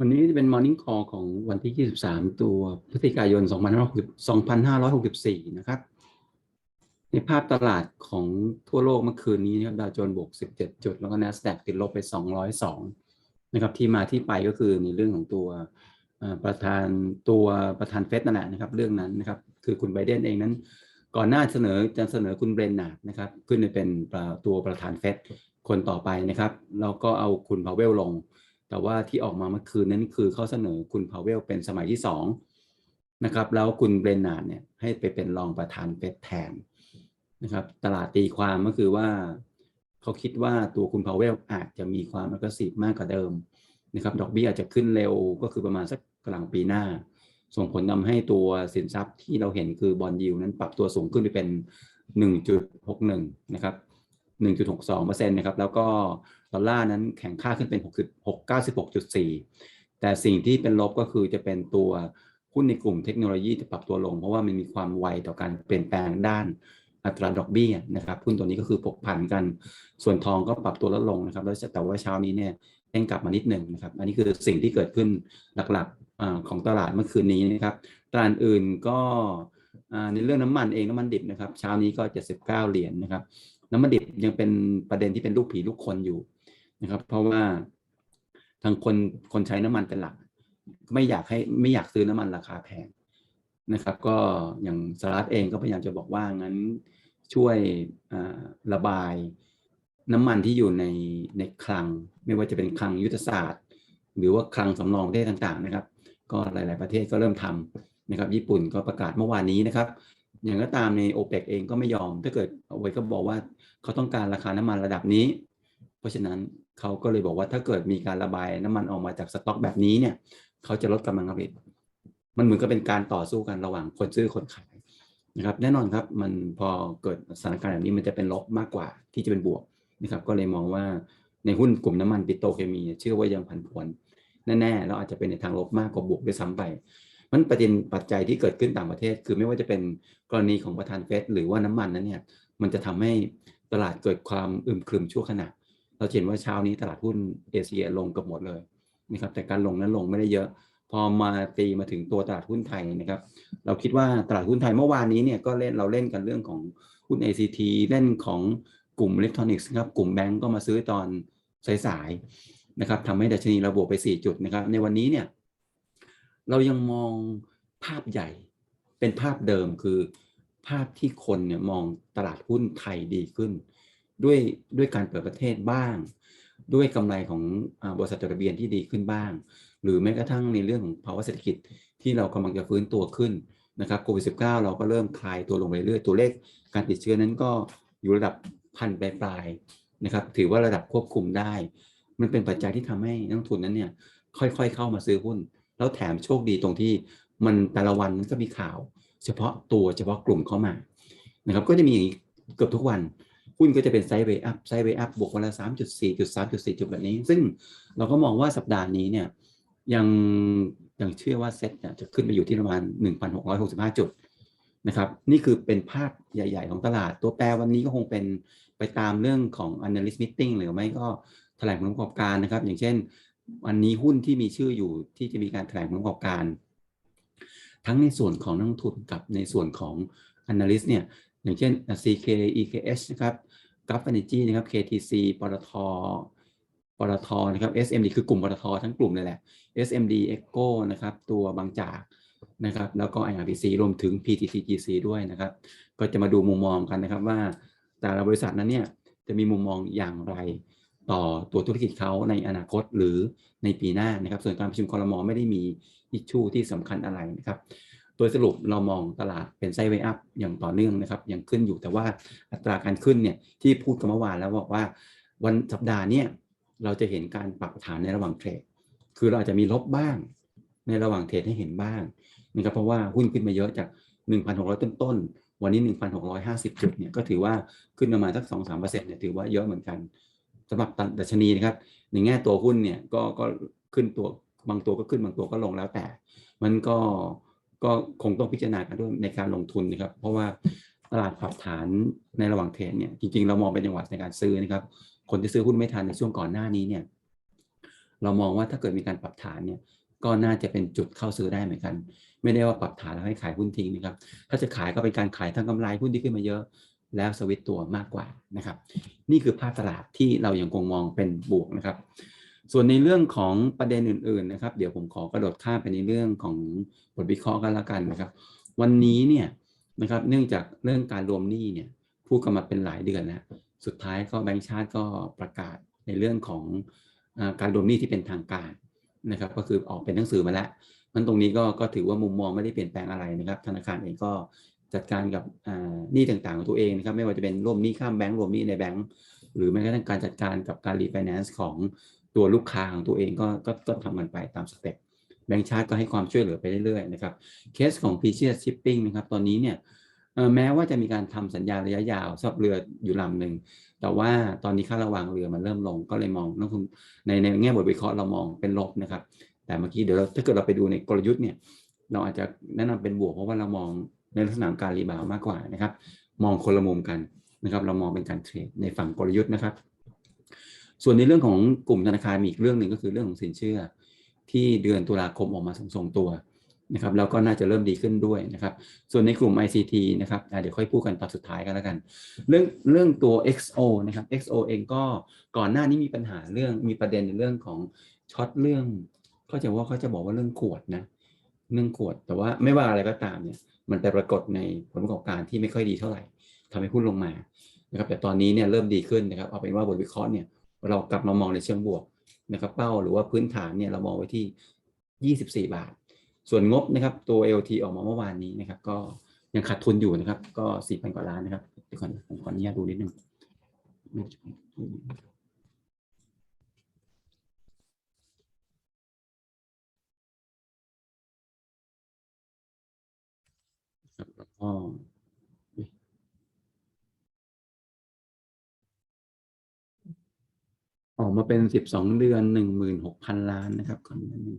วันนี้จะเป็น Morning Call ของวันที่ 23 ตัวพฤศจิกายน 2564 นะครับ ในภาพตลาดของทั่วโลกเมื่อคืนนี้นะครับดาวโจนส์บวก 17 จุด แล้วก็ NASDAQ ติดลบไป 202 นะครับ ที่มาที่ไปก็คือในเรื่องของตัวประธานตัวประธานเฟดนั่นแหละนะครับ เรื่องนั้นนะครับ คือคุณไบเดนเองนั้น ก่อนหน้าเสนอจะเสนอคุณเบรนนาร์ดนะครับ ขึ้นไปเป็นตัวประธานเฟดคนต่อไปนะครับ แล้วก็เอาคุณพาวเวลลง แต่ว่าที่ออกมาเมื่อคืนนั้นคือเขาเสนอคุณพาวเวลเป็นสมัยที่สองนะครับ แล้วคุณเบรนนาร์ดเนี่ยให้ไปเป็นรองประธานเฟดแทนนะครับ ตลาดตีความก็คือว่าเขาคิดว่าตัวคุณพาวเวลอาจจะมีความอักษีมากกว่าเดิมนะครับ ดอกเบี้ยอาจจะขึ้นเร็วก็คือประมาณสักกลางปีหน้า ส่งผลทำให้ตัวสินทรัพย์ที่เราเห็นคือบอลยิวนั้นปรับตัวสูงขึ้นไปเป็น 1.61 นะครับ 1.62%นะครับ แล้วก็ ดอลลาร์นั้นแข็งค่าขึ้นเป็น696.4 แต่สิ่งที่เป็นลบก็คือจะเป็นตัวหุ้นในกลุ่มเทคโนโลยีที่ปรับตัวลง เพราะว่ามันมีความไวต่อการเปลี่ยนแปลงด้านอัตราดอกเบี้ยนะครับหุ้นตัวนี้ก็คือผกผันกัน ส่วนทองก็ปรับตัวลดลงนะครับแล้วแต่ว่าเช้านี้เนี่ยเด้งกลับมานิดหนึ่งนะครับ อันนี้คือสิ่งที่เกิดขึ้นหลักๆของตลาดเมื่อคืนนี้นะครับตลาดอื่นก็ในเรื่องน้ำมันเองน้ำมันดิบนะครับ เช้านี้ก็ 79 เหรียญนะครับ น้ำมันดิบยังเป็นประเด็นที่เป็นลูกผีลูกคนอยู่ นะครับ เพราะว่าทางคนคนใช้น้ำมันเป็นหลัก ไม่อยากให้ไม่อยากซื้อน้ำมันราคาแพงนะครับ ก็อย่างสหรัฐเองก็พยายามจะบอกว่างั้นช่วยระบายน้ำมันที่อยู่ในในคลัง ไม่ว่าจะเป็นคลังยุทธศาสตร์ หรือว่าคลังสำรองประเทศต่างๆนะครับ ก็หลาย ๆประเทศก็เริ่มทำนะครับ ญี่ปุ่นก็ประกาศเมื่อวานนี้นะครับ อย่างก็ตามในโอเปกเองก็ไม่ยอม ถ้าเกิดเอาไว้ก็บอกว่าเขาต้องการราคาน้ำมันระดับนี้ เพราะฉะนั้น เขาก็เลยบอกว่าถ้าเกิดมีการระบายน้ำมันออกมาจากสต็อกแบบนี้เนี่ย เขาจะลดกำลังผลิต มันเหมือนกับเป็นการต่อสู้กันระหว่างคนซื้อคนขายนะครับ แน่นอนครับมันพอเกิดสถานการณ์แบบนี้มันจะเป็นลบมากกว่าที่จะเป็นบวกนะครับ ก็เลยมองว่าในหุ้นกลุ่มน้ำมันปิโตรเคมีเชื่อว่ายังผันผวนแน่ๆแล้วอาจจะเป็นในทางลบมากกว่าบวกด้วยซ้ำไปมันประเด็นปัจจัยที่เกิดขึ้นต่างประเทศ คือไม่ว่าจะเป็นกรณีของประธานเฟดหรือว่าน้ำมันนั้นเนี่ยมันจะทำให้ตลาดเกิดความอึมครึมชั่วขณะ เราเห็นว่าเช้านี้ตลาดหุ้นเอเชียลงเกับหมดเลยนะครับแต่การลงนั้นลงไม่ได้เยอะ พอมาตีมาถึงตัวตลาดหุ้นไทยนะครับ เราคิดว่าตลาดหุ้นไทยเมื่อวานนี้เนี่ยก็เล่นเราเล่นกันเรื่องของหุ้น ACT เล่นของกลุ่มอิเล็กทรอนิกส์ครับกลุ่มแบงก์ก็มาซื้อตอนสายๆนะครับทำให้ดัชนีเราบวกไป 4 จุดนะครับ ในวันนี้เนี่ยเรายังมองภาพใหญ่เป็นภาพเดิมคือภาพที่คนเนี่ยมองตลาดหุ้นไทยดีขึ้น ด้วยด้วยการเปิดประเทศบ้าง ด้วยกำไรของอบริษัทจดทะเบียนที่ดีขึ้นบ้าง หรือแม้กระทั่งในเรื่องของภาวะเศรษฐกิจที่เรากำลังจะฟื้นตัวขึ้นนะครับโควิด -19 เราก็เริ่มคลายตัวลงไปเรื่อยตัวเลขการติดเชื้อนั้นก็อยู่ระดับพันปลายๆนะครับ ถือว่าระดับควบคุมได้ มันเป็นปัจจัยที่ทำให้นักทุนนั้นเนี่ยค่อยๆเข้ามาซื้อหุ้น แล้วแถมโชคดีตรงที่มันแต่ละวันมันก็มีข่าว เฉพาะตัวเฉพาะกลุ่มเข้ามานะครับก็จะมีอย่างนี้เกือบทุกวัน หุ้นก็จะเป็นไซด์เวย์อัพไซด์เวย์อัพบวกวันละ 3.4จุด3.4 จุดแบบนี้ ซึ่งเราก็มองว่าสัปดาห์นี้เนี่ยยังยังเชื่อว่าเซ็ตเนี่ยจะขึ้นไปอยู่ที่ประมาณ 1,665 จุดนะครับนี่คือเป็นภาพใหญ่ ๆ ของตลาด ตัวแปรวันนี้ก็คงเป็นไปตามเรื่องของ analyst meeting หรือไม่ก็แถลงผลประกอบการนะครับ อย่างเช่น วันนี้หุ้นที่มีชื่ออยู่ที่จะมีการแถลงผลประกอบการ ทั้งในส่วนของนักลงทุนกับในส่วนของ analyst เนี่ยอย่างเช่น CK EKH นะครับ g u f Energy นะครับ KTC ปตทปตทนะครับ SMD คือกลุ่มปตททั้งกลุ่มเลยแหละ SMD Echo นะครับ ตัวบางจากนะครับ แล้วก็ IRPC รวมถึง PTTGC ด้วยนะครับ ก็จะมาดูมุมมองกันนะครับว่า แต่ละบริษัทนั้นเนี่ยจะมีมุมมองอย่างไรต่อตัวธุรกิจเขาในอนาคตหรือในปีหน้านะครับ ส่วนการประชุมคอรมอไม่ได้มีอิชชูที่สำคัญอะไรนะครับ โดยสรุปเรามองตลาดเป็นไซด์เวอัพอย่างต่อเนื่องนะครับยังขึ้นอยู่แต่ว่าอัตราการขึ้นเนี่ยที่พูดกันเมื่อวานแล้วบอกว่าวันสัปดาห์เนี้เราจะเห็นการปรับฐานในระหว่างเทรดคือเราอาจจะมีลบบ้าง ในระหว่างเทรดให้เห็นบ้างนะครับเพราะว่าหุ้นขึ้นมาเยอะจาก 1,600 ต้นต้นๆวันนี้ 1,650 จุดเนี่ยก็ถือว่าขึ้นประมาณสัก 2-3%เนี่ยถือว่าเยอะเหมือนกันสำหรับดัชนีนะครับในแง่ตัวหุ้นเนี่ยก็ก็ขึ้นตัวบางตัวก็ขึ้นบางตัวก็ลงแล้วแต่ มันก็ ก็คงต้องพิจารณากันด้วยในการลงทุนนะครับ เพราะว่าตลาดปรับฐานในระหว่างเทรดเนี่ยจริง ๆ เรามองเป็นจังหวะในการซื้อนะครับ คนที่ซื้อหุ้นไม่ทันในช่วงก่อนหน้านี้เนี่ยเรามองว่าถ้าเกิดมีการปรับฐานเนี่ยก็น่าจะเป็นจุดเข้าซื้อได้เหมือนกัน ไม่ได้ว่าปรับฐานแล้วให้ขายหุ้นทิ้งนะครับ ถ้าจะขายก็เป็นการขายทั้งกำไรหุ้นที่ขึ้นมาเยอะแล้วสวิตตัวมากกว่านะครับ นี่คือภาพตลาดที่เรายังคงมองเป็นบวกนะครับ ส่วนในเรื่องของประเด็นอื่นๆนะครับ เดี๋ยวผมขอกระโดดข้ามไปในเรื่องของบทวิเคราะห์กันละกันนะครับ วันนี้เนี่ยนะครับเนื่องจากเรื่องการรวมหนี้เนี่ยพูดกันมาเป็นหลายเดือนแล้วสุดท้ายก็แบงก์ชาติก็ประกาศในเรื่องของอการรวมหนี้ที่เป็นทางการนะครับ ก็คือออกเป็นหนังสือมาแล้วมันตรงนี้ก็ก็ถือว่ามุมมองไม่ได้เปลี่ยนแปลงอะไรนะครับ ธนาคารเองก็จัดการกับหนี้ต่างๆของตัวเองนะครับ ไม่ว่าจะเป็นรวมหนี้ข้ามแบงก์รวมหนี้ในแบงก์หรือแม้กระทั่งการจัดการกับการรีไฟแนนซ์ของ ตัวลูกค้าของตัวเองก็ก็ก็ทำกันไปตามสเต็ปแบงก์ชาติก็ให้ความช่วยเหลือไปเรื่อยๆนะครับเคสของ p c s Shipping นะครับตอนนี้เนี่ยแม้ว่าจะมีการทำสัญญาระยะยาวสำหรับเรืออยู่ลำหนึ่งแต่ว่าตอนนี้ค่าระวางเรือมันเริ่มลงก็เลยมองนักลงทุนในในแง่บทวิเคราะห์เรามองเป็นลบนะครับ แต่เมื่อกี้เดี๋ยวเราถ้าเกิดเราไปดูในกลยุทธ์เนี่ยเราอาจจะแนะนำเป็นบวกเพราะว่าเรามองในลักษณะการรีบาวมากกว่านะครับ มองคนละมุมกันนะครับ เรามองเป็นการเทรดในฝั่งกลยุทธ์นะครับ ส่วนในเรื่องของกลุ่มธนาคารมีอีกเรื่องหนึ่งก็คือเรื่องของสินเชื่อ ที่เดือนตุลาคมออกมาทรงๆตัวนะครับแล้วก็น่าจะเริ่มดีขึ้นด้วยนะครับ ส่วนในกลุ่ม ICT นะครับเดี๋ยวค่อยพูดกันตอนสุดท้ายกันแล้วกัน เรื่องเรื่องตัว XO นะครับ XO เองก็ก่อนหน้านี้มีปัญหาเรื่องมีประเด็นในเรื่องของช็อตเรื่องเขาจะว่าเขาจะบอกว่าเรื่องขวดนะเรื่องขวด แต่ว่าไม่ว่าอะไรก็ตามเนี่ยมันไปปรากฏในผลประกอบการที่ไม่ค่อยดีเท่าไหร่ทำให้หุ้นลงมานะครับแต่ตอนนี้เนี่ยเริ่มดีขึ้นนะครับเอาเป็นว่าบทวิเคราะห์เนี่ย เรากลับมามองในเชิงบวกนะครับเป้าหรือว่าพื้นฐานเนี่ยเรามองไว้ที่ 24 บาท ส่วนงบนะครับตัว LT ออกมาเมื่อวานนี้นะครับก็ยังขาดทุนอยู่นะครับ ก็ 4,000 กว่าล้านนะครับเดี๋ยวก่อนผมขออนุญาตดูนิดนึงครับแล้วก็ ออกมาเป็น12เดือน16,000ล้านนะครับก่อนหน้านี้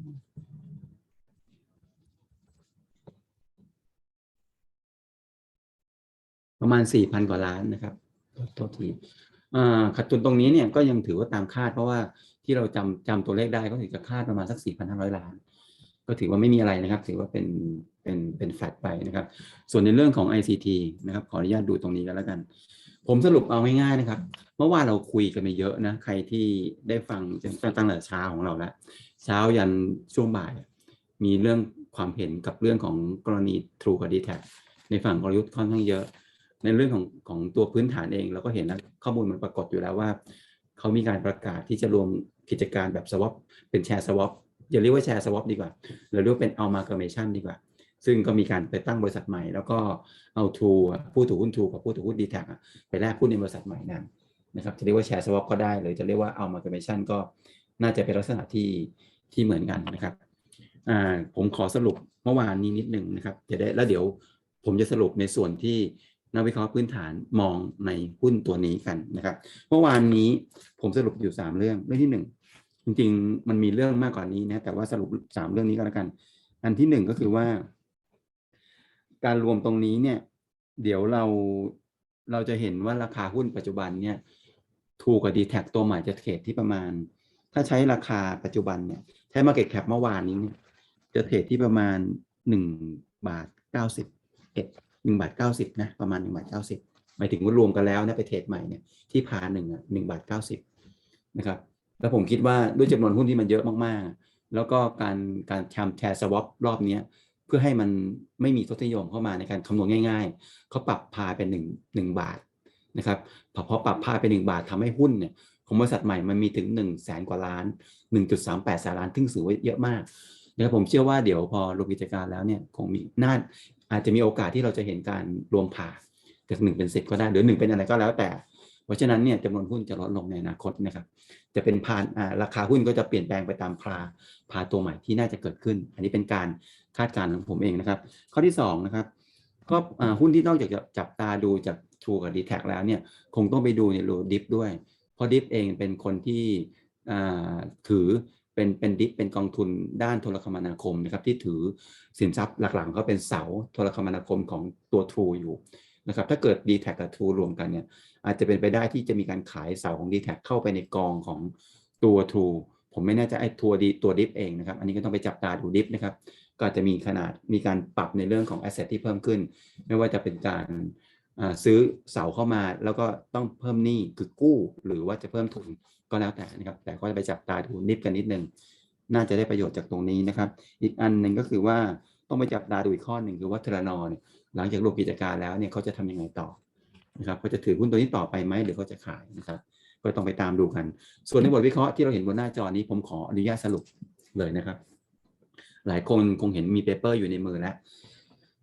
ประมาณ4,000กว่าล้านนะครับโทษทีขาดทุนตรงนี้เนี่ยก็ยังถือว่าตามคาด เพราะว่าที่เราจำจำตัวเลขได้ก็ถือจะคาดประมาณสัก4,500ล้าน ก็ถือว่าไม่มีอะไรนะครับ ถือว่าเป็นเป็นเป็นแฟลตไปนะครับ ส่วนในเรื่องของ ICT นะครับ ขออนุญาตดูตรงนี้กันแล้วกัน ผมสรุปเอาง่ายๆนะครับ เมื่อวานเราคุยกันไปเยอะนะ ใครที่ได้ฟังตั้งแต่เช้าของเราแล้ว เช้ายันช่วงบ่าย มีเรื่องความเห็นกับเรื่องของกรณี True กับ d t แทในฝั่งกลยุทธ์ค่อนข้างเยอะ ในเรื่องของของตัวพื้นฐานเองเราก็เห็นนะข้อมูลมันปรากฏอยู่แล้วว่าเขามีการประกาศที่จะรวมกิจการแบบ swap เป็นแชร์ swap อย่าเรียกว่าแชร์ swap ดีกว่าเราเรียกว่าเป็น amalgamation ดีกว่า ซึ่งก็มีการไปตั้งบริษัทใหม่ แล้วก็เอาทูผู้ถือหุ้นทูกับผู้ถือหุ้นดีแท็ไปแลกหุ้นในบริษัทใหม่นั้นนะครับจะเรียกว่าแชร์ swap ก็ได้ หรือจะเรียกว่า amalgamation ก็น่าจะเป็นลักษณะที่ที่เหมือนกันนะครับผมขอสรุปเมื่อวานนี้นิดหนึ่งนะครับจะได้แล้วเดี๋ยวผมจะสรุปในส่วนที่นักวิเคราะห์พื้นฐานมองในหุ้นตัวนี้กันนะครับ เมื่อวานนี้ผมสรุปอยู่ 3 เรื่องเรื่องที่ 1 จริงๆ มันมีเรื่องมากกว่านี้นะแต่ว่าสรุป 3 เรื่องนี้ก็แล้วกัน อันที่ 1 ก็คือว่า การรวมตรงนี้เนี่ย เดี๋ยวเราเราจะเห็นว่าราคาหุ้นปัจจุบันเนี่ย ถูกกับดีแท็ตัวใหม่จะเทรดที่ประมาณ ถ้าใช้ราคาปัจจุบันเนี่ย ใช้ Market Cap เมื่อวานนี้เนี่ย จะเทรดที่ประมาณ1บาท90เอ็ดหนึ่งบาทเก้าสิบนะประมาณหนึ่งบาทเก้าสิบหมายถึงว่ารวมกันแล้วเนี่ยไปเทรดใหม่เนี่ยที่พาหนึ่งอะหนึ่งบาทเก้าสิบนะครับ แล้วผมคิดว่าด้วยจำนวนหุ้นที่มันเยอะมากๆ แล้วก็การการทำแชร์สวอปรอบนี้เพื่อให้มันไม่มีทศนิยมเข้ามาในการคำนวณง่าย ๆ เขาปรับพาเป็นหนึ่งหนึ่งบาทนะครับพอปรับพาเป็นหนึ่งบาททำให้หุ้นเนี่ยของบริษัทใหม่มันมีถึง1นึ่งแสนกว่าล้าน 1.38แสนล้านซึ่งถือว่าเยอะมากนะครับผมเชื่อว่าเดี๋ยวพอลงกิจการแล้วเนี่ยคงมีน่าอาจจะมีโอกาสที่เราจะเห็นการรวมผ่าจากหนึ่งเป็นสิบก็ได้หรือหนึ่งเป็นอะไรก็แล้วแต่ เพราะฉะนั้นเนี่ยจำนวนหุ้นจะลดลงในอนาคตนะครับ จะเป็นพานราคาหุ้นก็จะเปลี่ยนแปลงไปตามพาพาตัวใหม่ที่น่าจะเกิดขึ้น อันนี้เป็นการ คาดการณ์ของผมเองนะครับ ข้อที่2นะครับก็หุ้นที่นอกจากจะจับตาดูจากทูกับดีแท็แล้วเนี่ยคงต้องไปดูในโลดิฟด้วย เพราะดิฟเองเป็นคนที่ถือเป็นเป็นดิฟเป็นกองทุนด้านโทรคมนาคมนะครับที่ถือสินทรัพย์หลักๆก็เป็นเสาโทรคมนาคมของตัว True อยู่นะครับถ้าเกิด d t แทกับ True รวมกันเนี่ยอาจจะเป็นไปได้ที่จะมีการขายเสาของ d t แทเข้าไปในกองของตัว True ผมไม่แน่ใจไอ้ตัวดีตัวดิฟเองนะครับ อันนี้ก็ต้องไปจับตาดูดิฟนะครับ ก็อาจจะมีขนาดมีการปรับในเรื่องของ asset ที่เพิ่มขึ้น ไม่ว่าจะเป็นการซื้อเสาเข้ามาแล้วก็ต้องเพิ่มหนี้คือกู้ หรือว่าจะเพิ่มทุนก็แล้วแต่นะครับ แต่ก็จะไปจับตาดูนิฟกันนิดนึงน่าจะได้ประโยชน์จากตรงนี้นะครับ อีกอันหนึ่งก็คือว่าต้องไปจับตาดูอีกข้อหนึ่งคือว่าเทรนอเนี่ยหลังจากรวมกิจการแล้วเนี่ยเขาจะทำยังไงต่อนะครับเขาจะถือหุ้นตัวนี้ต่อไปไหมหรือเขาจะขายนะครับ ก็ต้องไปตามดูกัน ส่วนในบทวิเคราะห์ที่เราเห็นบนหน้าจอนี้ผมขออนุญาตสรุปเลยนะครับ หลายคนคงเห็นมีเปเปอร์อยู่ในมือแล้ว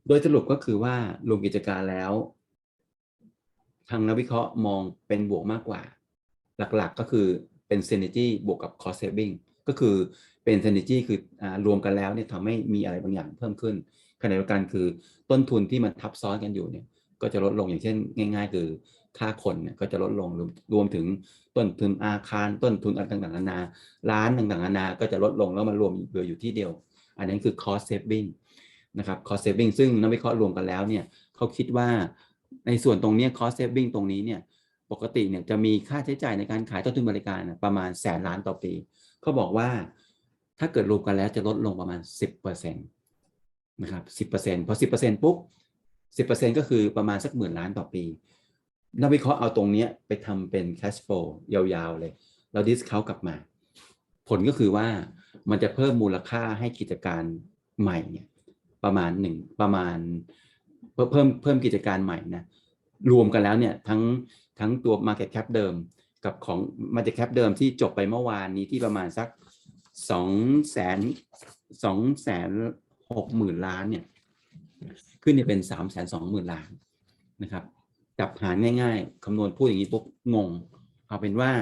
โดยสรุปก็คือว่ารวมกิจการแล้ว ทางนักวิเคราะห์มองเป็นบวกมากกว่า หลักๆก็คือเป็น synergy บวกกับ cost saving ก็คือเป็น synergy คืออรวมกันแล้วเนี่ยทำให้มีอะไรบางอย่างเพิ่มขึ้นขณะเดียวกันคือต้นทุนที่มันทับซ้อนกันอยู่เนี่ย ก็จะลดลงอย่างเช่น ง่าย ๆ คือค่าคนเนี่ยก็จะลดลงรวมรวมถึงต้นทุนอาคาร ต้นทุนอะไรต่างๆนานาร้านต่างๆนานาก็จะลดลงแล้วมารวมเหลืออยู่ที่เดียว อันนั้นคือ cost saving นะครับ cost saving ซึ่งนักวิเคราะห์รวมกันแล้วเนี่ยเขาคิดว่าในส่วนตรงนี้ cost saving ตรงนี้เนี่ยปกติเนี่ยจะมีค่าใช้จ่ายในการขายต้นทุนบริการประมาณแสนล้านต่อปีเขาบอกว่าถ้าเกิดรวมกันแล้วจะลดลงประมาณ 10%นะครับ10%พอ 10%ปุ๊บ 10%ก็คือประมาณสักหมื่นล้านต่อปีนักวิเคราะห์เอาตรงนี้ไปทำเป็น cash flow ยาวๆเลยแล้วดิสเขากลับมา ผลก็คือว่า มันจะเพิ่มมูลค่าให้กิจการใหม่เนี่ยประมาณหนึ่งประมาณเพิ่มเพิ่มเพิ่มกิจการใหม่นะรวมกันแล้วเนี่ยทั้งทั้งตัว Market Cap เดิมกับของ Market Cap เดิมที่จบไปเมื่อวานนี้ที่ประมาณสักสองแสนสองแสนหกหมื่นล้านเนี่ยขึ้นเนี่ยเป็นสามแสนสองหมื่นล้านนะครับจับหารง่าย ๆคำนวณพูดอย่างนี้ปุ๊บงง เอาเป็นว่า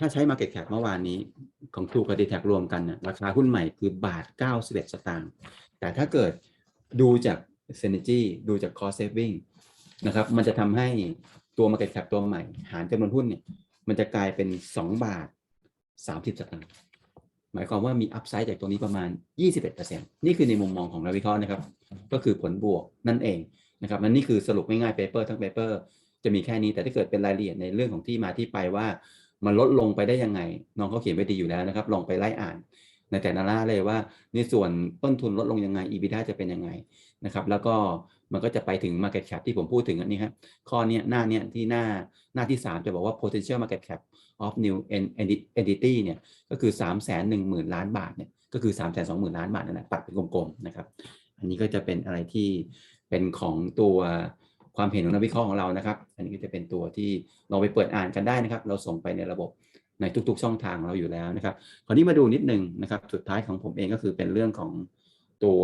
ถ้าใช้ Market Cap เมื่อวานนี้ของทูกับ d t แทรวมกันนะราคาหุ้นใหม่คือบาท 91 สตางค์แต่ถ้าเกิดดูจาก Synergy ดูจาก Cost Saving นะครับ มันจะทำให้ตัว Market Cap ตัวใหม่ หารจำนวนหุ้นเนี่ยมันจะกลายเป็น 2 บาท 30 สตางค์หมายความว่ามีอัพไซด์จากตัวนี้ประมาณ 21%นี่คือในมุมมองของนักวิเคราะห์นะครับ ก็คือผลบวกนั่นเองนะครับนั่นนี่คือสรุปง่ายๆเปเปอร์ทั้งเปเปอร์จะมีแค่นี้แต่ถ้าเกิดเป็นรายละเอียดในเรื่องของที่มาที่ไปว่า มันลดลงไปได้ยังไง น้องเขาเขียนไว้ดีอยู่แล้วนะครับ ลองไปไล่อ่าน ในแต่ละหน้าเลยว่าในส่วนต้นทุนลดลงยังไง EBITDA จะเป็นยังไงนะครับ แล้วก็มันก็จะไปถึง market cap ที่ผมพูดถึงอันนี้ครับข้อนี้หน้าเนี้ยที่หน้าหน้าที่ 3 จะบอกว่า potential market cap of new entity เนี่ยก็คือ 3 1 0 0 0 0 ล้านบาทเนี่ยก็คือ 3 2 0 0 0 0 ล้านบาทนั่นแหละปัดเป็นกลมๆนะครับ อันนี้ก็จะเป็นอะไรที่เป็นของตัว ความเห็นของนักวิเคราะห์ของเรานะครับ อันนี้ก็จะเป็นตัวที่ลองไปเปิดอ่านกันได้นะครับ เราส่งไปในระบบในทุก ๆ ช่องทางเราอยู่แล้วนะครับ คราวนี้มาดูนิดนึงนะครับ สุดท้ายของผมเองก็คือเป็นเรื่องของตัว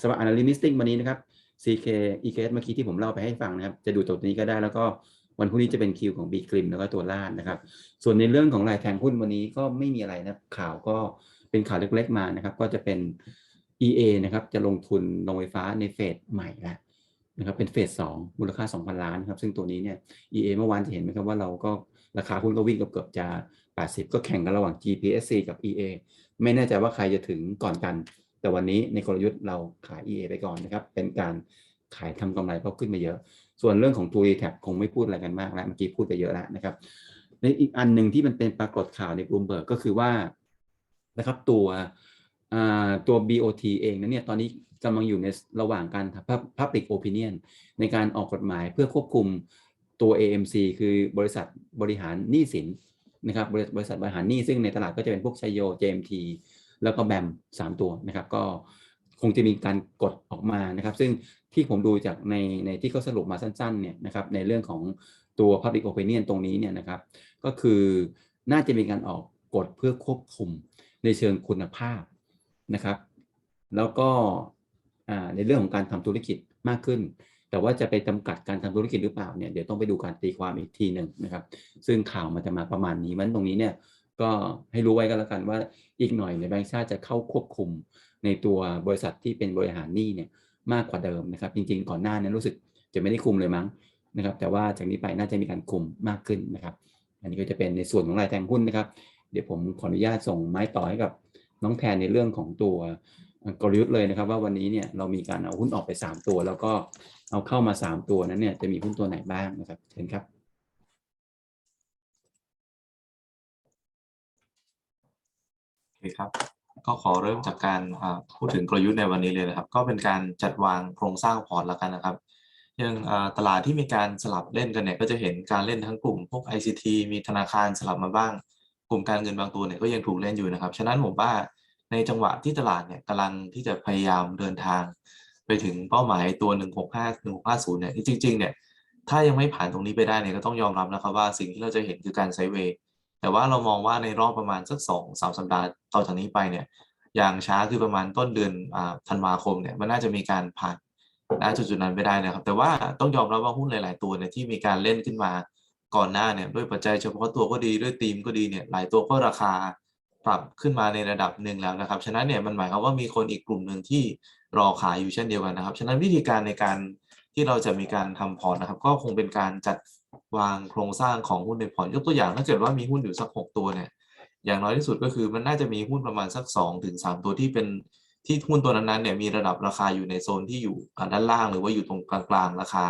สำหรับ analytic วันนี้นะครับ CK EKS เมื่อกี้ที่ผมเล่าไปให้ฟังนะครับ จะดูตัวนี้ก็ได้แล้วก็วันพรุ่งนี้จะเป็นคิวของ B กริมแล้วก็ตัวล่านนะครับ ส่วนในเรื่องของรายแทงหุ้นวันนี้ก็ไม่มีอะไรนะข่าวก็เป็นข่าวเล็กๆมานะครับ ก็จะเป็น EA นะครับจะลงทุนลงไฟฟ้าในเฟสใหม่แล้ว นะครับเป็นเฟสสองมูลค่า 2,000 ล้านครับซึ่งตัวนี้เนี่ย EA เมื่อวานจะเห็นไหมครับว่าเราก็ราคาหุ้นก็วิ่งเกือบจะ 80 ก็แข่งกันระหว่าง GPSC กับ EA ไม่แน่ใจว่าใครจะถึงก่อนกัน แต่วันนี้ในกลยุทธ์เราขาย EA ไปก่อนนะครับ เป็นการขายทำกำไรเพราะขึ้นมาเยอะ ส่วนเรื่องของตัว e t a p คงไม่พูดอะไรกันมากแล้วเมื่อกี้พูดไปเยอะแล้วนะครับในอีกอันหนึ่งที่มันเป็นปรากฏข่าวใน Bloomberg ก็คือว่านะครับตัวตัว BOT เองนะเนี่ยตอนนี้ กำลังอยู่ในระหว่างการ Public Opinion ในการออกกฎหมายเพื่อควบคุมตัว AMC คือบริษัทบริหารหนี้สินนะครับบริษัทบริหารหนี้ซึ่งในตลาดก็จะเป็นพวกชัยโย JMT แล้วก็แบม3ตัวนะครับ ก็คงจะมีการกดออกมานะครับ ซึ่งที่ผมดูจากในในที่เขาสรุปมาสั้นๆเนี่ยนะครับในเรื่องของตัว Public Opinion ตรงนี้เนี่ยนะครับ ก็คือน่าจะมีการออกกฎเพื่อควบคุมในเชิงคุณภาพนะครับ แล้วก็ ในเรื่องของการทำธุรกิจมากขึ้น แต่ว่าจะไปจำกัดการทำธุรกิจหรือเปล่าเนี่ยเดี๋ยวต้องไปดูการตีความอีกทีหนึ่งนะครับ ซึ่งข่าวมันจะมาประมาณนี้มันตรงนี้เนี่ยก็ให้รู้ไว้ก็แล้วกันว่าอีกหน่อยในแบงก์ชาติจะเข้าควบคุมในตัวบริษัทที่เป็นบริหารหนี้เนี่ยมากกว่าเดิมนะครับ จริงๆก่อนหน้านั้นรู้สึกจะไม่ได้คุมเลยมั้งนะครับ แต่ว่าจากนี้ไปน่าจะมีการคุมมากขึ้นนะครับ อันนี้ก็จะเป็นในส่วนของรายแทงหุ้นนะครับ เดี๋ยวผมขออนุญาตส่งไม้ต่อให้กับน้องแทนในเรื่องของตัว กลยุทธ์เลยนะครับ ว่าวันนี้เนี่ยเรามีการเอาหุ้นออกไป 3 ตัว แล้วก็เอาเข้ามา 3 ตัวนั้นเนี่ยจะมีหุ้นตัวไหนบ้างนะครับเชิญครับโอเคครับ ก็ขอเริ่มจากการพูดถึงกลยุทธ์ในวันนี้เลยนะครับ ก็เป็นการจัดวางโครงสร้างพอร์ตแล้วกันนะครับอย่างตลาดที่มีการสลับเล่นกันเนี่ยก็จะเห็นการเล่นทั้งกลุ่มพวก ICT มีธนาคารสลับมาบ้าง กลุ่มการเงินบางตัวเนี่ยก็ยังถูกเล่นอยู่นะครับ ฉะนั้นผมว่า ในจังหวะที่ตลาดเนี่ยกำลังที่จะพยายามเดินทาง ไปถึงเป้าหมายตัว 165 1650 เนี่ยจริงๆเนี่ยถ้ายังไม่ผ่านตรงนี้ไปได้เนี่ยก็ต้องยอมรับนะครับว่าสิ่งที่เราจะเห็นคือการไซเวย์แต่ว่าเรามองว่าในรอบประมาณสักสองสามสัปดาห์ต่อจากนี้ไปเนี่ยอย่างช้าคือประมาณต้นเดือนธันวาคมเนี่ยมันน่าจะมีการผ่านณจุดจุดนั้นไปได้นะครับ แต่ว่าต้องยอมรับว่าหุ้นหลาย ๆ ตัวเนี่ยที่มีการเล่นขึ้นมาก่อนหน้าเนี่ยด้วยปัจจัยเฉพาะตัวก็ดีด้วยธีมก็ดีเนี่ยหลายตัวก็ราคา ปรับขึ้นมาในระดับหนึ่งแล้วนะครับ ฉะนั้นเนี่ยมันหมายความว่ามีคนอีกกลุ่มหนึ่งที่รอขายอยู่เช่นเดียวกันนะครับ ฉะนั้นวิธีการในการที่เราจะมีการทำพอร์ตนะครับ ก็คงเป็นการจัดวางโครงสร้างของหุ้นในพอร์ตยกตัวอย่างถ้าเกิดว่ามีหุ้นอยู่สักหกตัวเนี่ย อย่างน้อยที่สุดก็คือมันน่าจะมีหุ้นประมาณสัก2ถึง3ตัวที่เป็นที่หุ้นตัวนั้นๆเนี่ยมีระดับราคาอยู่ในโซนที่อยู่ด้านล่างหรือว่าอยู่ตรงกลางๆราคา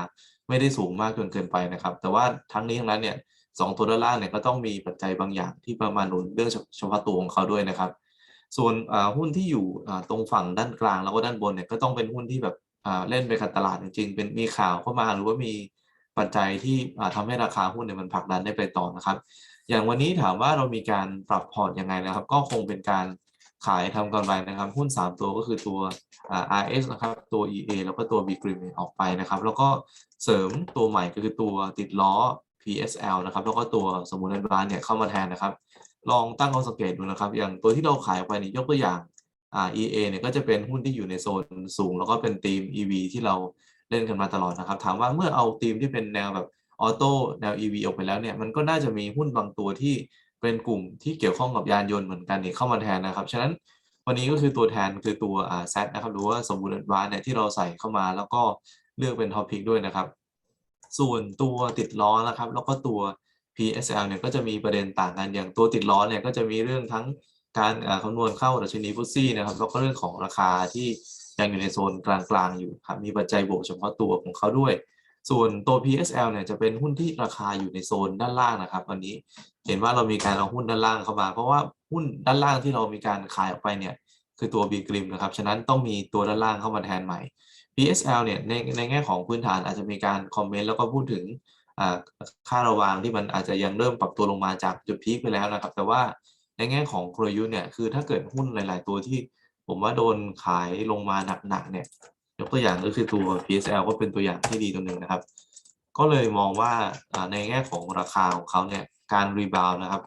ไม่ได้สูงมากจนเกินไปนะครับ แต่ว่าทั้งนี้ทั้งนั้นเนี่ย สองตัวด้านล่างเนี่ยก็ต้องมีปัจจัยบางอย่างที่ประมาณนุนเรื่องเฉพาะตัวของเขาด้วยนะครับ ส่วนหุ้นที่อยู่ตรงฝั่งด้านกลางแล้วก็ด้านบนเนี่ยก็ต้องเป็นหุ้นที่แบบเล่นไปกับตลาดจริงๆเป็นมีข่าวเข้ามาหรือว่ามีปัจจัยที่อ่าทำให้ราคาหุ้นเนี่ยมันผลักดันได้ไปต่อนะครับ อย่างวันนี้ถามว่าเรามีการปรับพอร์ตยังไงนะครับ ก็คงเป็นการขายทำกำไรนะครับ หุ้น 3 ตัวก็คือตัว RS นะครับตัว EA แล้วก็ตัว B g r i m ออกไปนะครับ แล้วก็เสริมตัวใหม่ก็คือตัวติดล้อ PSL นะครับแล้วก็ตัวสมุนไพรเนี่ยเข้ามาแทนนะครับ ลองตั้งข้อสังเกตดูนะครับ อย่างตัวที่เราขายไปนี่ยกตัวอย่างอ่า EA เนี่ยก็จะเป็นหุ้นที่อยู่ในโซนสูง แล้วก็เป็นธีม EV ที่เราเล่นกันมาตลอดนะครับ ถามว่าเมื่อเอาธีมที่เป็นแนวแบบออโต้แนว EV ออกไปแล้วเนี่ยมันก็น่าจะมีหุ้นบางตัวที่เป็นกลุ่มที่เกี่ยวข้องกับยานยนต์เหมือนกันเนี่ยเข้ามาแทนนะครับ ฉะนั้นวันนี้ก็คือตัวแทนคือตัวอ่า Z นะครับหรือว่าสมบูรณ์วานเนี่ยที่เราใส่เข้ามาแล้วก็เลือกเป็นท็อปิกด้วยนะครับ ส่วนตัวติดล้อนะครับ แล้วก็ตัว PSL เนี่ยก็จะมีประเด็นต่างกันอย่างตัวติดล้อเนี่ยก็จะมีเรื่องทั้งการคำนวณเข้าดัชนีฟุตซี่นะครับแล้วก็เรื่องของราคาที่ยังอยู่ในโซนกลางๆอยู่ครับมีปัจจัยบวกเฉพาะตัวของเขาด้วย ส่วนตัว PSL เนี่ยจะเป็นหุ้นที่ราคาอยู่ในโซนด้านล่างนะครับวันนี้เห็นว่าเรามีการเอาหุ้นด้านล่างเข้ามา เพราะว่าหุ้นด้านล่างที่เรามีการขายออกไปเนี่ยคือตัว B g r i m นะครับฉะนั้นต้องมีตัวด้านล่างเข้ามาแทนใหม่ PSL เนี่ยในในแง่ของพื้นฐานอาจจะมีการคอมเมนต์แล้วก็พูดถึงค่าระวางที่มันอาจจะยังเริ่มปรับตัวลงมาจากจุดพีคไปแล้วนะครับ แต่ว่าในแง่ของกลยุทธ์เนี่ยคือถ้าเกิดหุ้นหลาย ๆ ตัวที่ผมว่าโดนขายลงมาหนัก ๆ เนี่ยยกตัวอย่างก็คือตัว PSL ก็เป็นตัวอย่างที่ดีตัวหนึ่งนะครับ ก็เลยมองว่าอ่าในแง่ของราคาของเขาเนี่ยการรีบาวนะครับ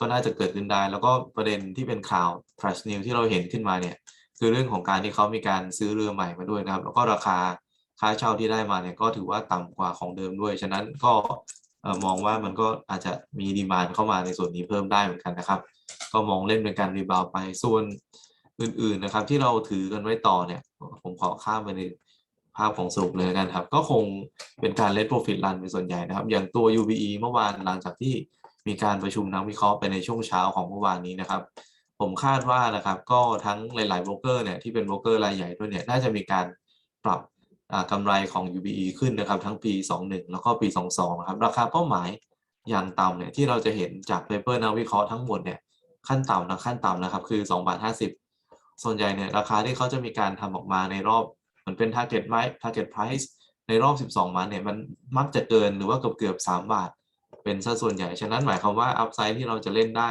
ก็น่าจะเกิดขึ้นได้ แล้วก็ประเด็นที่เป็นข่าว press news ที่เราเห็นขึ้นมาเนี่ย คือเรื่องของการที่เขามีการซื้อเรือใหม่มาด้วยนะครับ แล้วก็ราคาค่าเช่าที่ได้มาเนี่ยก็ถือว่าต่ำกว่าของเดิมด้วย ฉะนั้นก็มองว่ามันก็อาจจะมีดีมานเข้ามาในส่วนนี้เพิ่มได้เหมือนกันนะครับ ก็มองเล่นเป็นการรีบาวไปส่วนอื่นๆนะครับ ที่เราถือกันไว้ต่อเนี่ย ผมขอข้ามไปในภาพของสรุปเลยกันครับ ก็คงเป็นการเล่น profit run เป็นส่วนใหญ่นะครับ อย่างตัว UBE เมื่อวานหลังจากที่มีการประชุมนักวิเคราะห์ไปในช่วงเช้าของเมื่อวานนี้นะครับ ผมคาดว่านะครับ ก็ทั้งหลายๆโบรกเกอร์เนี่ยที่เป็นโบรกเกอร์รายใหญ่ด้วยเนี่ยน่าจะมีการปรับอ่ากำไรของ UBE ขึ้นนะครับ ทั้งปี 21 แล้วก็ปี 22นะครับราคาเป้าหมายอย่างต่ำเนี่ยที่เราจะเห็นจากเปเปอร์นักวิเคราะห์ทั้งหมดเนี่ยขั้นต่ำนะขั้นต่ำนะครับ คือ2บาท50 ส่วนใหญ่เนี่ยราคาที่เขาจะมีการทำออกมาในรอบเหมือนเป็น target price target price ในรอบ 12 วันเนี่ยมันมักจะเกินหรือว่าเกือบเกือบ3บาท เป็นซะส่วนใหญ่ ฉะนั้นหมายความว่าอัพไซด์ที่เราจะเล่นได้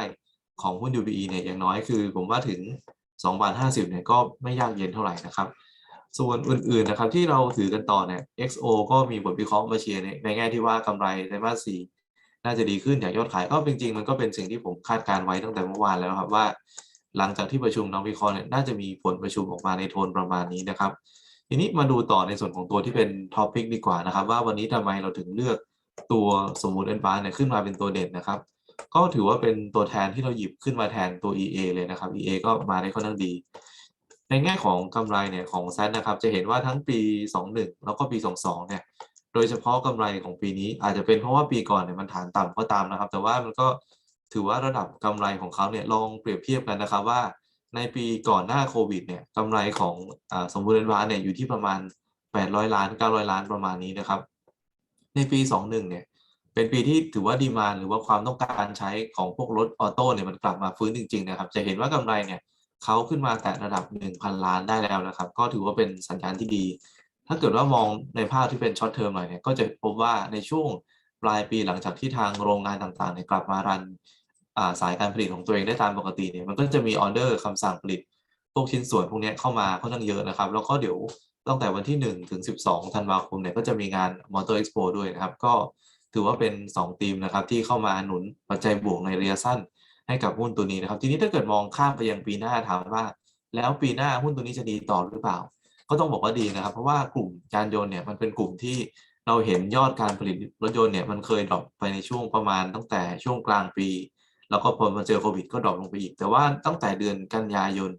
ของหุ้น UBE เนี่ยอย่างน้อยคือ ผมว่าถึง2บาท50เนี่ยก็ไม่ยากเย็นเท่าไหร่นะครับ ส่วนอื่นๆนะครับที่เราถือกันต่อเนี่ย XO ก็มีบทวิเคราะห์มาเชียร์ในในแง่ที่ว่ากำไรไตรมาส4น่าจะดีขึ้นจากยอดขายก็จริงๆ มันก็เป็นสิ่งที่ผมคาดการไว้ตั้งแต่เมื่อวานแล้วครับว่า หลังจากที่ประชุมนักวิเคราะห์เนี่ยน่าจะมีผลประชุมออกมาในโทนประมาณนี้นะครับ ทีนี้มาดูต่อในส่วนของตัวที่เป็นท็อปิกดีกว่านะครับ ว่าวันนี้ทำไมเราถึงเลือกตัวสมมุติเอ็นบาร์เนี่ยขึ้นมาเป็นตัวเด่นนะครับ ก็ถือว่าเป็นตัวแทนที่เราหยิบขึ้นมาแทนตัว EA เลยนะครับ EA ก็มาได้ค่อนข้างดี ในแง่ของกำไรเนี่ยของแซนนะครับจะเห็นว่าทั้งปี 21 แล้วก็ปี 22 เนี่ยโดยเฉพาะกำไรของปีนี้อาจจะเป็นเพราะว่าปีก่อนเนี่ยมันฐานต่ำก็ตามนะครับ แต่ว่ามันก็ถือว่าระดับกำไรของเขาเนี่ยลองเปรียบเทียบกันนะครับว่าในปีก่อนหน้าโควิดเนี่ยกำไรของอสมบูรณ์วานเนี่ยอยู่ที่ประมาณ 800 ล้าน 900 ล้านประมาณนี้นะครับ ในปี 21 เนี่ย เป็นปีที่ถือว่าดีมานหรือว่าความต้องการใช้ของพวกรถออโต้เนี่ยมันกลับมาฟื้นจริงๆนะครับ จะเห็นว่ากำไรเนี่ยเขาขึ้นมาแต่ระดับ 1,000 ล้านได้แล้วนะครับ ก็ถือว่าเป็นสัญญาณที่ดี ถ้าเกิดว่ามองในภาพที่เป็นช็อตเทอมหน่อยเนี่ยก็จะพบว่าในช่วงปลายปีหลังจากที่ทางโรงงานต่างๆเนี่ยกลับมารันาสายการผลิตของตัวเองได้ตามปกติเนี่ยมันก็จะมีออเดอร์คำสั่งผลิตพวกชิ้นส่วนพวกนี้เข้ามาค่อนข้างเยอะนะครับ แล้วก็เดี๋ยวตั้งแต่วันที่ 1 ถึง 12 ธันวาคมเนี่ยก็จะมีงาน Motor Expo ด้วยนะครับ ก็ ถือว่าเป็น 2 ทีมนะครับที่เข้ามาหนุนปัจจัยบวกในระยะสั้นให้กับหุ้นตัวนี้นะครับ ทีนี้ถ้าเกิดมองข้ามไปยังปีหน้าถามว่า แล้วปีหน้าหุ้นตัวนี้จะดีต่อหรือเปล่า ก็ต้องบอกว่าดีนะครับ เพราะว่ากลุ่มยานยนต์เนี่ยมันเป็นกลุ่มที่เราเห็นยอดการผลิตรถยนต์เนี่ยมันเคยดรอปไปในช่วงประมาณตั้งแต่ช่วงกลางปี แล้วก็พอมาเจอโควิดก็ดรอปลงไปอีก แต่ว่าตั้งแต่เดือนกันยายน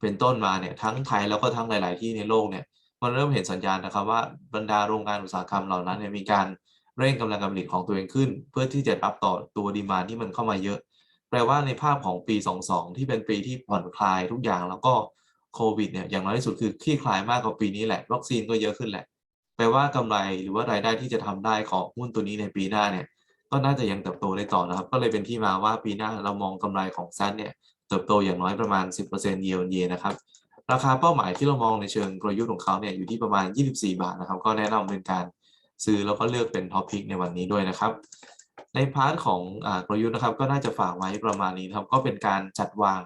เป็นต้นมาเนี่ยทั้งไทยแล้วก็ทั้งหลาย ๆ ที่ในโลกเนี่ยมันเริ่มเห็นสัญญาณนะครับว่าบรรดาโรงงานอุตสาหกรรมเหล่านั้นเนี่ยมีการ เร่งกำลังการผลิตของตัวเองขึ้น เพื่อที่จะรับต่อตัวดีมานที่มันเข้ามาเยอะ แปลว่าในภาพของปี 22 ที่เป็นปีที่ผ่อนคลายทุกอย่างแล้วก็โควิดเนี่ยอย่างน้อยที่สุดคือคลี่คลายมากกว่าปีนี้แหละวัคซีนก็เยอะขึ้นแหละ แปลว่ากำไรหรือว่ารายได้ที่จะทำได้ของหุ้นตัวนี้ในปีหน้าเนี่ยก็น่าจะยังเติบโตได้ต่อนะครับ ก็เลยเป็นที่มาว่าปีหน้าเรามองกำไรของซันเนี่ยเติบโตอย่างน้อยประมาณ 10% year on year นะครับราคาเป้าหมายที่เรามองในเชิงกลยุทธ์ของเขาเนี่ยอยู่ที่ประมาณ 24 บาทนะครับ ก็แนะนำเป็นการ ซื้อแล้วก็เลือกเป็นท็อปิกในวันนี้ด้วยนะครับ ในพาร์ทของกลยุทธ์นะครับ ก็น่าจะฝากไว้ประมาณนี้ครับ ก็เป็นการจัดวาง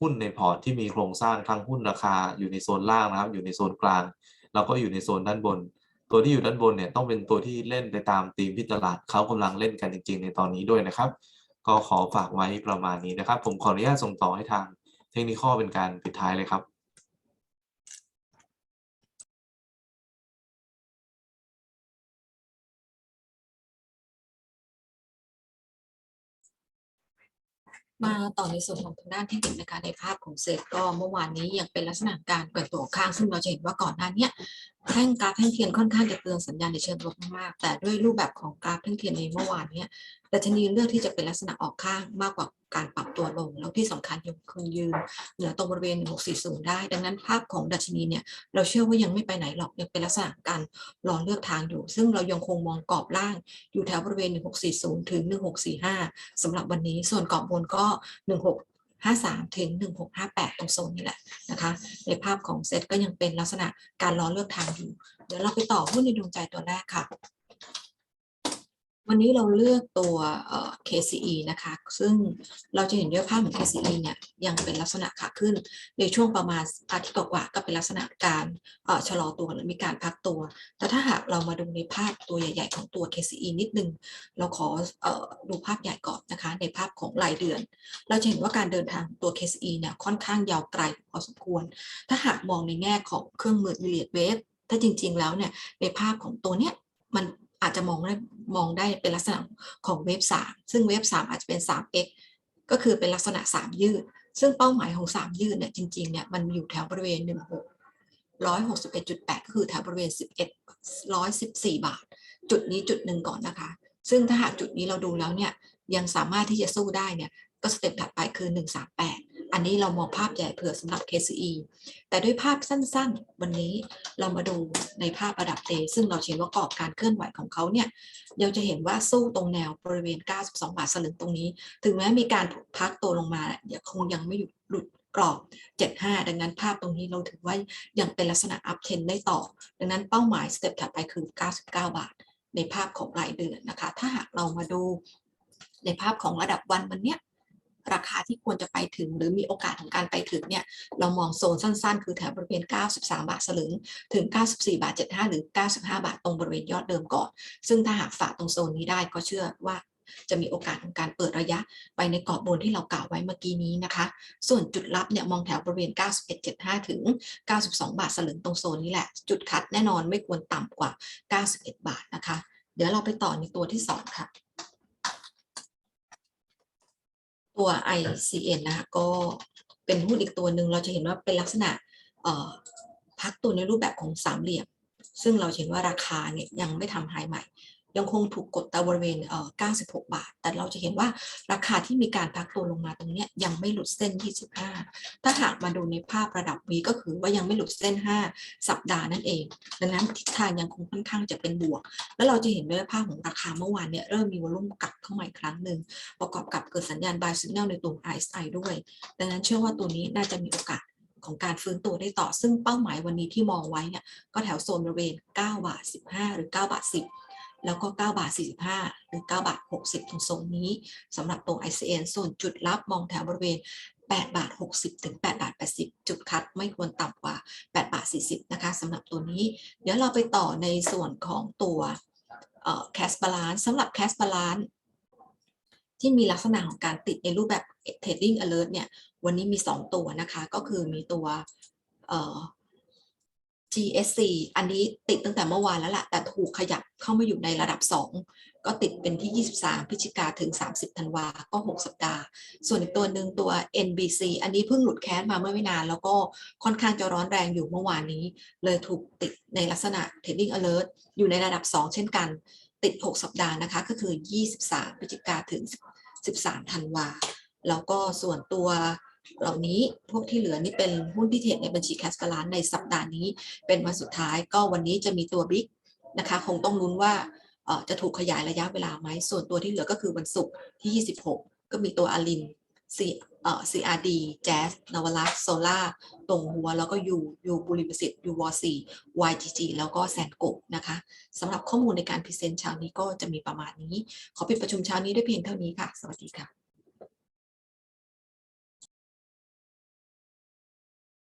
หุ้นในพอร์ตที่มีโครงสร้างทั้งหุ้นราคาอยู่ในโซนล่างนะครับ อยู่ในโซนกลาง แล้วก็อยู่ในโซนด้านบน ตัวที่อยู่ด้านบนเนี่ยต้องเป็นตัวที่เล่นไปตามธีมที่ตลาดเขากำลังเล่นกันจริง ๆ ในตอนนี้ด้วยนะครับ ก็ขอฝากไว้ประมาณนี้นะครับ ผมขออนุญาตส่งต่อให้ทางเทคนิคเป็นการปิดท้ายเลยครับ มาต่อในส่วนของทางด้านเทคนิคนะคะในภาพของเซตก็เมื่อวานนี้ยังเป็นลักษณะการเปิดตัวข้างซึ่งเราจะเห็นว่าก่อนหน้านี้แท่งกราฟแท่งเทียนค่อนข้างจะเตือนสัญญาณในเชิงลบมากๆแต่ด้วยรูปแบบของกราฟแท่งเทียนในเมื่อวานเนี้ยดัชนีเลือกที่จะเป็นลักษณะออกข้างมากกว่าการปรับตัวลง แล้วที่สำคัญยังคงยืนเหนือตรงบริเวณ 640 ได้ ดังนั้นภาพของดัชนีเนี่ยเราเชื่อว่ายังไม่ไปไหนหรอกยังเป็นลักษณะการรอเลือกทางอยู่ ซึ่งเรายังคงมองกรอบล่างอยู่แถวบริเวณ 1640 ถึง 1645สำหรับวันนี้ส่วนกรอบบนก็ 16 53 ถึง 1658 ตรงโซนนี้แหละนะคะ ในภาพของเซตก็ยังเป็นลักษณะการล้อเลือกทางอยู่ เดี๋ยวเราไปต่อหุ้นในดวงใจตัวแรกค่ะ วันนี้เราเลือกตัวเอ่อ KCE นะคะ ซึ่งเราจะเห็นด้วยภาพของ KCE เนี่ยยังเป็นลักษณะขาขึ้น ในช่วงประมาณอาทิตย์กว่าก็เป็นลักษณะการชะลอตัวหรือมีการพักตัว แต่ถ้าหากเรามาดูในภาพตัวใหญ่ ๆ ของตัว KCE นิดนึง เราขอเอ่อดูภาพใหญ่ก่อนนะคะ ในภาพของรายเดือน เราจะเห็นว่าการเดินทางตัว KCE เนี่ยค่อนข้างยาวไกลพอสมควร ถ้าหากมองในแง่ของเครื่องมือ Elliott Wave ถ้าจริง ๆ แล้วเนี่ยในภาพของตัวเนี้ยมัน อาจจะมองได้มองได้เป็นลักษณะของเวฟ3ซึ่งเวฟ3อาจจะเป็น 3x ก็คือเป็นลักษณะ 3 ยืด ซึ่งเป้าหมายของ 3 ยืดเนี่ยจริงๆเนี่ยมันอยู่แถวบริเวณ 16 161.8 ก็คือแถวบริเวณ 11 114 บาท จุดนี้จุดหนึ่งก่อนนะคะ ซึ่งถ้าหากจุดนี้เราดูแล้วเนี่ยยังสามารถที่จะสู้ได้เนี่ยก็สเต็ปถัดไปคือ 138 อันนี้เรามองภาพใหญ่เผื่อสำหรับ KCE แต่ด้วยภาพสั้นๆ วันนี้เรามาดูในภาพระดับเดซึ่งเราเห็นว่ากรอบการเคลื่อนไหวของเขาเนี่ยเราจะเห็นว่าสู้ตรงแนวบริเวณ 92 บาทสลึงตรงนี้ ถึงแม้มีการพักตัวลงมาเนี่ยคงยังไม่หยุดหลุดกรอบ 75 ดังนั้นภาพตรงนี้เราถือว่ายังเป็นลักษณะอัพเทนได้ต่อ ดังนั้นเป้าหมายสเต็ปถัดไปคือ 99 บาท ในภาพของรายเดือนนะคะ ถ้าหากเรามาดูในภาพของระดับวันวันเนี้ย ราคาที่ควรจะไปถึง หรือมีโอกาสของการไปถึงเนี่ยเรามองโซนสั้นๆ คือแถวบริเวณ 93 บาทสลึง ถึง 94 บาท 75 หรือ 95 บาทตรงบริเวณยอดเดิมก่อน ซึ่งถ้าหากฝ่าตรงโซนนี้ได้ก็เชื่อว่าจะมีโอกาสของการเปิดระยะไปในกรอบบนที่เรากล่าวไว้เมื่อกี้นี้นะคะ ส่วนจุดรับเนี่ยมองแถวบริเวณ 91.75 ถึง 92 บาทสลึงตรงโซนนี้แหละ จุดคัดแน่นอนไม่ควรต่ำกว่า 91 บาทนะคะ เดี๋ยวเราไปต่อในตัวที่สองค่ะ ตัว ICN นะคะก็เป็นหุ้นอีกตัวหนึ่งเราจะเห็นว่าเป็นลักษณะพักตัวในรูปแบบของสามเหลี่ยม ซึ่งเราเห็นว่าราคาเนี่ยยังไม่ทำไฮใหม่ ยังคงถูกกดต่บริเวณเ96 บาท แต่เราจะเห็นว่าราคาที่มีการพักตัวลงมาตรงนี้ยยังไม่หลุดเส้น 25 ถ้าหากมาดูในภาพระดับวีก็คือว่ายังไม่หลุดเส้น 5 สัปดาห์นั่นเอง ดังนั้นทิศทางยังคงค่อนข้างจะเป็นบวก แล้วเราจะเห็นด้วยภาพของราคาเมื่อวานเนี่ยเริ่มมีวอลุ่มกลับ เข้ามาอีกครั้งหนึ่งประกอบกับเกิดสัญญาณ buy signal ในตัว RSI ด้วย ดังนั้นเชื่อว่าตัวนี้น่าจะมีโอกาสของการฟื้นตัวได้ต่อ ซึ่งเป้าหมายวันนี้ที่มองไว้เนี่ยก็แถวโซนบริเวณ9บาท15 หรือ9บาท10 แล้วก็9บาท45 หรือ9บาท60 ตรงโซนนี้สำหรับตัว ICN ส่วนจุดรับมองแถวบริเวณ8บาท60 ถึง8บาท80 จุดคัดไม่ควรต่ำกว่า8บาท40 นะคะสำหรับตัวนี้ เดี๋ยวเราไปต่อในส่วนของตัวเอ่อ cash balance สำหรับ cash balance ที่มีลักษณะของการติดในรูปแบบ trading alert เนี่ย วันนี้มี 2 ตัวนะคะ ก็คือมีตัว GSC อันนี้ติดตั้งแต่เมื่อวานแล้วล่ะ แต่ถูกขยับเข้ามาอยู่ในระดับ 2 ก็ติดเป็นที่ 23พฤศจิกาถึง 30ธันวาก็ 6 สัปดาห์ ส่วนอีกตัวหนึ่งตัว NBC อันนี้เพิ่งหลุดแคสมาเมื่อไม่นาน แล้วก็ค่อนข้างจะร้อนแรงอยู่เมื่อวานนี้ เลยถูกติดในลักษณะ trading alert อยู่ในระดับ 2 เช่นกัน ติด 6 สัปดาห์นะคะ ก็คือ 23พฤศจิกาถึง 13 ธันวา แล้วก็ส่วนตัวเหล่านี้พวกที่เหลือนี่เป็นหุ้นที่เทรดในบัญชีแคส b บ l ลานในสัปดาห์นี้ เป็นวันสุดท้ายก็วันนี้จะมีตัวบิ๊กนะคะ คงต้องลุ้นว่าจะถูกขยายระยะเวลาไหม ส่วนตัวที่เหลือก็คือวันศุกร์ที่ 26 ก็มีตัวอาลิน C เอ่อ CRD Jazz นวลักโซล่าตรงหัว แล้วก็ยูยูบุริมสิทธิ์ยูวอซี YGG แล้วก็แซนโกนะคะสำหรับข้อมูลในการพรีเซนต์เช้านี้ก็จะมีประมาณนี้ ขอปิดประชุมเช้านี้ด้วยเพียงเท่านี้ค่ะ สวัสดีค่ะ